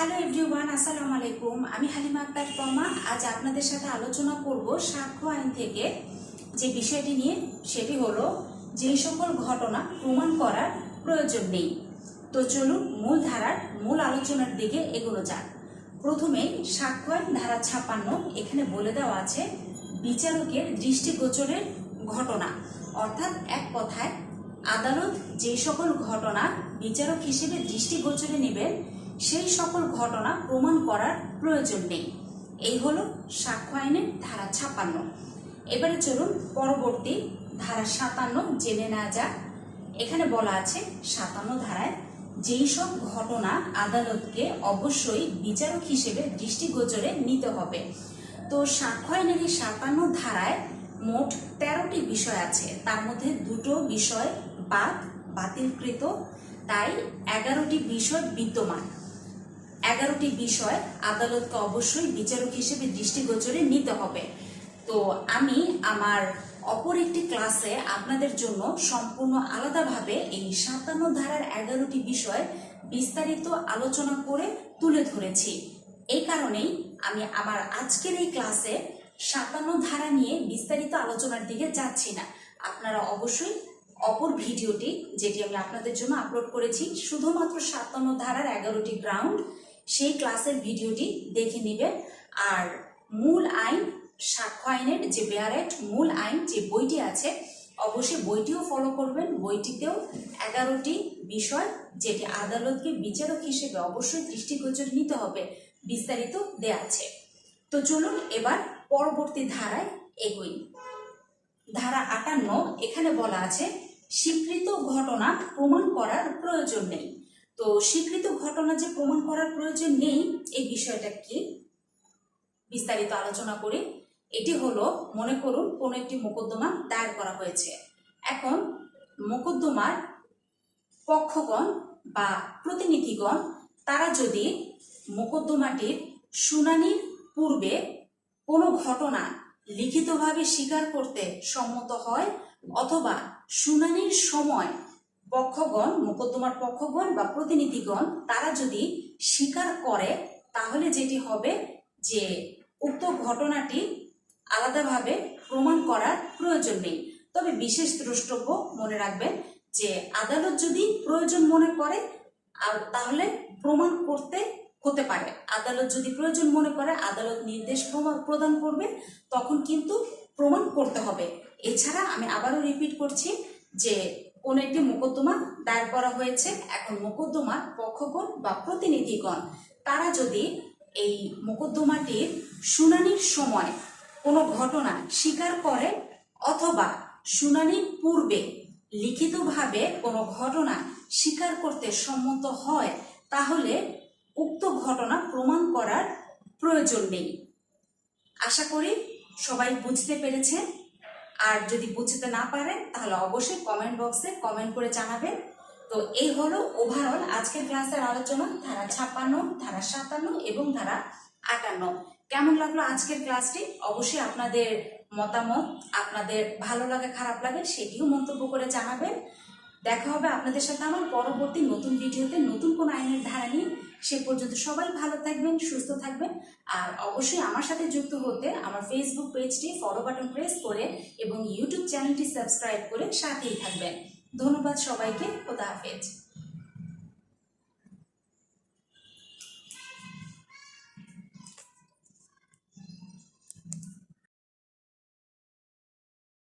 Hello everyone আসসালামু আলাইকুম আমি হালিমা আক্তার তমা আজ আপনাদের সাথে আলোচনা করব সাক্ষ্য আইন থেকে যে বিষয়টি নিয়ে সেটি হলো যে সকল ঘটনা প্রমাণ করার প্রয়োজন নেই। তো চলুন মূল ধারার মূল আলোচনার দিকে এগোনো যাক। প্রথমেই সাক্ষ্য আইন ধারা ছাপান্ন, এখানে বলে দেওয়া আছে বিচারকের দৃষ্টিগোচরের ঘটনা। অর্থাৎ এক কথায়, আদালত যে সকল ঘটনা বিচারক হিসেবে দৃষ্টিগোচরে নেবেন সেই সকল ঘটনা প্রমাণ করার প্রয়োজন নেই। এই হলো সাক্ষ্য আইনের ধারা ছাপান্ন। এবারে চলুন পরবর্তী ধারা সাতান্ন জেনে না যাক। এখানে বলা আছে, সাতান্ন ধারায় যেই সব ঘটনা আদালতকে অবশ্যই বিচারক হিসেবে দৃষ্টিগোচরে নিতে হবে। তো সাক্ষ্য আইনের এই সাতান্ন ধারায় মোট তেরোটি বিষয় আছে। তার মধ্যে দুটো বিষয় বাদ, বাতিলকৃত। তাই এগারোটি বিষয় বিদ্যমান। এগারোটি বিষয় আদালতকে অবশ্যই বিচারক হিসেবে দৃষ্টিগোচরে নিতে হবে। তো আমি আমার অপর একটি ক্লাসে আপনাদের জন্য সম্পূর্ণ আলাদাভাবে এই সাতান্ন ধারার এগারোটি বিষয় বিস্তারিত আলোচনা করে তুলে ধরেছি। এই কারণেই আমি আমার আজকের এই ক্লাসে সাতান্ন ধারা নিয়ে বিস্তারিত আলোচনার দিকে যাচ্ছি না। আপনারা অবশ্যই অপর ভিডিওটি, যেটি আমি আপনাদের জন্য আপলোড করেছি, শুধুমাত্র সাতান্ন ধারার এগারোটি গ্রাউন্ড সেই ক্লাসের ভিডিওটি দেখে নেবেন আর মূল আইন, সাক্ষ্য আইনের যে বেয়ার অ্যাক্ট মূল আইন যে বইটি আছে, অবশ্যই বইটিও ফলো করবেন। বইটিতেও এগারোটি বিষয় যেটি আদালতকে বিচারক হিসেবে অবশ্যই দৃষ্টিগোচর নিতে হবে, বিস্তারিত দেয়া আছে। তো চলুন এবার পরবর্তী ধারায় এগোই। ধারা আটান্ন, এখানে বলা আছে, স্বীকৃত ঘটনা প্রমাণ করার প্রয়োজন নেই। তো স্বীকৃত ঘটনা যে প্রমাণ করার প্রয়োজন নেই, এই বিষয়টা কি? বিস্তারিত আলোচনা করি এটি হলো, মনে করুন, কোন একটি মোকদ্দমা দায়ের করা হয়েছে। এখন মোকদ্দমার পক্ষগণ বা প্রতিনিধিগণ, তারা যদি মোকদ্দমাটির শুনানির পূর্বে কোনো ঘটনা লিখিতভাবে স্বীকার করতে সম্মত হয় অথবা শুনানির সময় পক্ষগণ, মোকদ্দমার পক্ষগণ বা প্রতিনিধিগণ, তারা যদি স্বীকার করে, তাহলে যেটি হবে যে উক্ত ঘটনাটি আলাদাভাবে প্রমাণ করার প্রয়োজন নেই। তবে বিশেষ দ্রষ্টব্য মনে রাখবেন যে আদালত যদি প্রয়োজন মনে করে তাহলে প্রমাণ করতে হতে পারে। আদালত যদি প্রয়োজন মনে করে, আদালত নির্দেশ প্রদান করবে, তখন কিন্তু প্রমাণ করতে হবে। এছাড়া আমি আবারও রিপিট করছি যে কোন একটি মোকদ্দমা দায়ের করা হয়েছে। এখন মোকদ্দমার পক্ষগণ বা প্রতিনিধিগণ, তারা যদি এই মোকদ্দমাটির শুনানির সময় কোনো ঘটনা স্বীকার করে অথবা শুনানির পূর্বে লিখিতভাবে কোনো ঘটনা স্বীকার করতে সম্মত হয়, তাহলে উক্ত ঘটনা প্রমাণ করার প্রয়োজন নেই। আশা করি সবাই বুঝতে পেরেছেন। আর যদি বুঝতে না পারেন, তাহলে অবশ্যই কমেন্ট বক্সে কমেন্ট করে জানাবেন। তো এই হলো ওভারঅল আজকের ক্লাসের আলোচনা। ধারা ছাপ্পান্ন, ধারা সাতান্ন এবং ধারা আটান্ন। কেমন লাগল আজকের ক্লাসটি অবশ্যই আপনাদের মতামত, আপনাদের ভালো লাগে, খারাপ লাগে সেটিও মন্তব্য করে জানাবেন। দেখা হবে আপনাদের সাথে আমার পরবর্তী নতুন ভিডিওতে নতুন কোন আইনের ধারা নিয়ে। সে পর্যন্ত সবাই ভালো থাকবেন, সুস্থ থাকবেন। আর অবশ্যই আমার সাথে যুক্ত হতে আমার ফেসবুক পেজটি ফলো বাটন প্রেস করে এবং ইউটিউব চ্যানেলটি সাবস্ক্রাইব করে সাথেই থাকবেন। ধন্যবাদ সবাইকে খোদা হাফেজ।